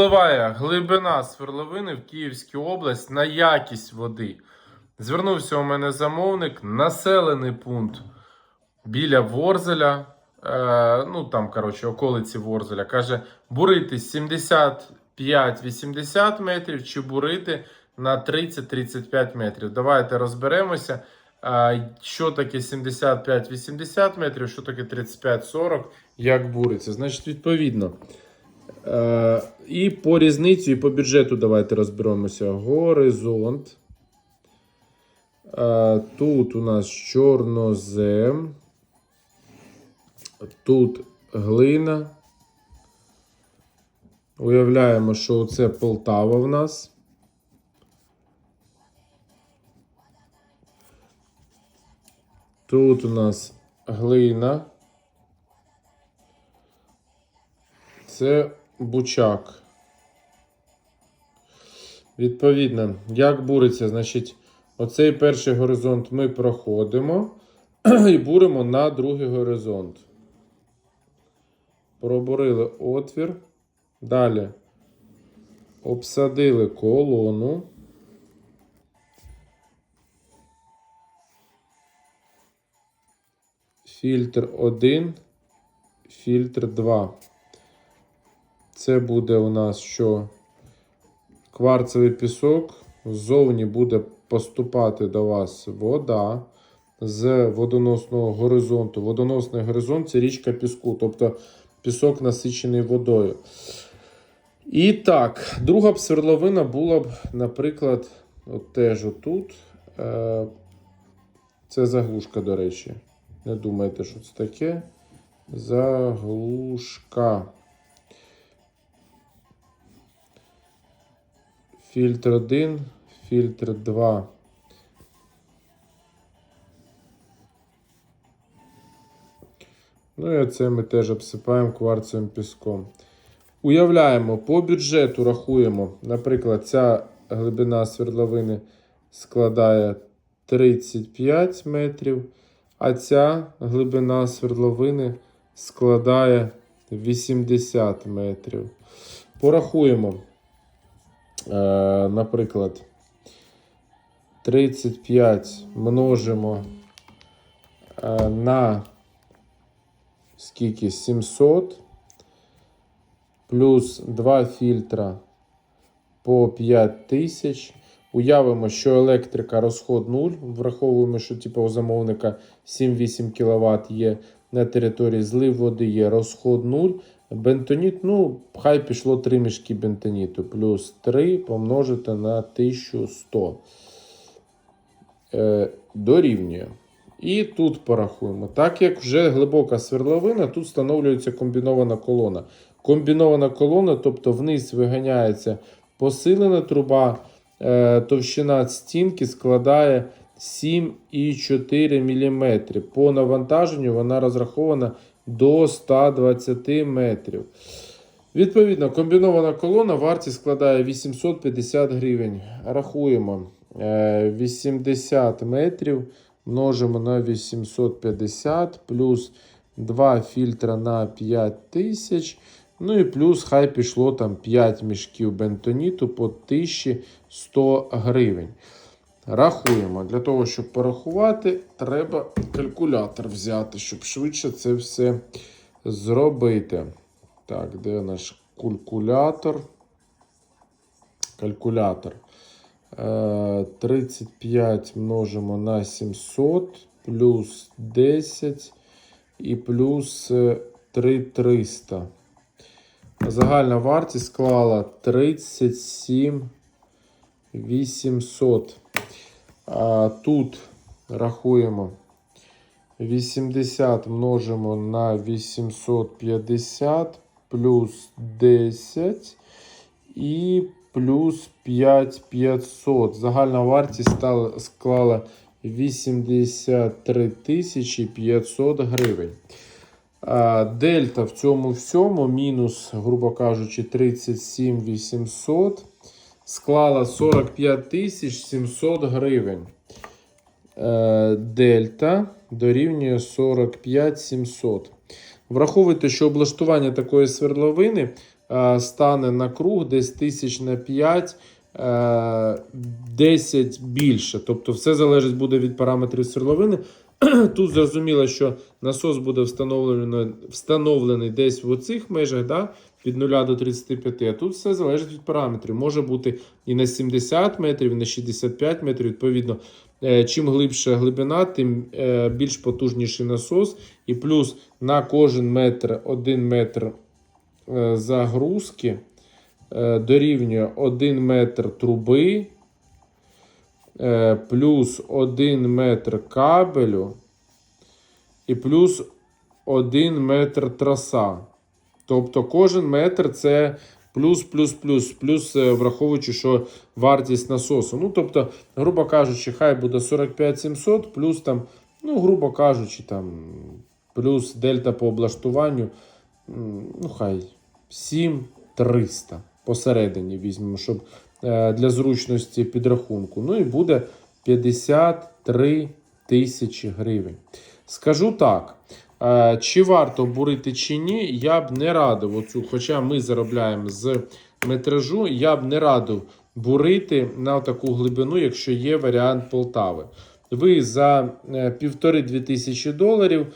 Впливає глибина свердловини в Київській область на якість води. Звернувся у мене замовник, населений пункт біля Ворзеля. Е, ну там, коротше, околиці Ворзеля. Каже, бурити 75-80 метрів чи бурити на 30-35 метрів. Давайте розберемося. е, Що таке 75-80 метрів, що таке 35-40, як буриться. Значить, відповідно. Е, і по різницю, і по бюджету давайте розберемося. Горизонт. Е, тут у нас чорнозем. Тут глина. Уявляємо, що це Полтава в нас. Тут у нас глина. Це бучак. Відповідно, як буриться, значить, оцей перший горизонт ми проходимо і буримо на другий горизонт. Пробурили отвір. Далі обсадили колону. Фільтр 1, фільтр 2. Це буде у нас що кварцевий пісок. Ззовні буде поступати до вас вода з водоносного горизонту. Водоносний горизонт це річка піску, тобто пісок насичений водою. І так, друга б свердловина була б, наприклад, от теж отут. Е, Це заглушка, до речі. Не думайте, що це таке. Заглушка. Фільтр 1, фільтр 2. Ну і це ми теж обсипаємо кварцевим піском. Уявляємо, по бюджету рахуємо. Наприклад, ця глибина свердловини складає 35 метрів, а ця глибина свердловини складає 80 метрів. Порахуємо. Е, наприклад, 35 множимо е, на скільки 700 плюс 2 фільтра по 5000. Уявимо, що електрика розход 0. Враховуємо, що типу, у замовника 7-8 кВт є на території злив води є розход 0. Бентоніт, ну, хай пішло 3 мішки бентоніту. Плюс 3 помножити на 1100. Е, дорівнює. І тут порахуємо. Так як вже глибока свердловина, тут встановлюється комбінована колона. Комбінована колона, тобто вниз виганяється посилена труба, е, товщина стінки складає 7,4 мм. По навантаженню вона розрахована до 120 метрів. Відповідно, комбінована колона вартість складає 850 гривень. Рахуємо Е, 80 метрів множимо на 850 плюс 2 фільтра на 5000. Ну і плюс хай пішло там 5 мішків бентоніту по 1100 гривень. Рахуємо. Для того, щоб порахувати, треба калькулятор взяти, щоб швидше це все зробити. Так, де наш калькулятор? Калькулятор. Е, 35 множимо на 700, плюс 10 і плюс е, 3300. Загальна вартість склала 37 800. А тут рахуємо 80 множимо на 850 плюс 10 і плюс 5500. Загальна вартість стала, склала 83 тисячі 500 гривень. А, Дельта в цьому всьому мінус, грубо кажучи, 37 800 склала 45 тисяч 700 гривень. Е, Дельта дорівнює 45 700. Враховуйте, що облаштування такої свердловини е, стане на круг десь тисяч на 5. е, 10 більше. Тобто все залежить буде від параметрів свердловини. Тут зрозуміло, що насос буде встановлений, встановлений десь в оцих межах, да, від 0 до 35, а тут все залежить від параметрів. Може бути і на 70 метрів, і на 65 метрів. Відповідно, е, чим глибша глибина, тим е, більш потужніший насос. І плюс на кожен метр 1 метр е, загрузки дорівнює 1 метр труби. Плюс 1 метр кабелю і плюс 1 метр траса. Тобто кожен метр це плюс, плюс, плюс, плюс, е, враховуючи, що вартість насосу. Ну, тобто, грубо кажучи, хай буде 45 700, плюс там, ну, грубо кажучи, там, плюс дельта по облаштуванню, ну, хай 7 300 посередині візьмемо, щоб е, для зручності підрахунку. Ну і буде 53 тисячі гривень. Скажу так. Е, Чи варто бурити чи ні, я б не радив оцю, хоча ми заробляємо з метражу, я б не радив бурити на таку глибину, якщо є варіант Полтави. Ви за е, півтори-дві тисячі доларів,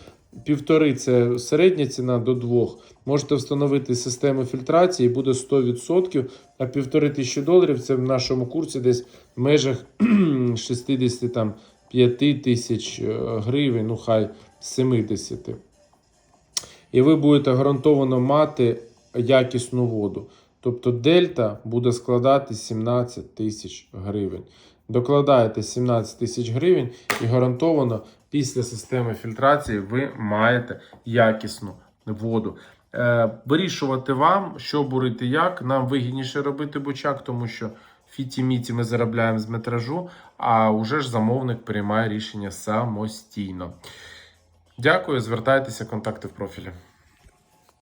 півтори це середня ціна до двох, можете встановити систему фільтрації, буде 100%, а півтори тисячі доларів це в нашому курсі десь в межах 65 тисяч е, гривень, ну хай 70. І ви будете гарантовано мати якісну воду. Тобто дельта буде складати 17 тисяч гривень. Докладаєте 17 тисяч гривень і гарантовано після системи фільтрації ви маєте якісну воду. Е, вирішувати вам, що бурити як. Нам вигідніше робити бочак, тому що фіті-міті ми заробляємо з метражу, а вже ж замовник приймає рішення самостійно. Дякую, звертайтеся, контакти в профілі.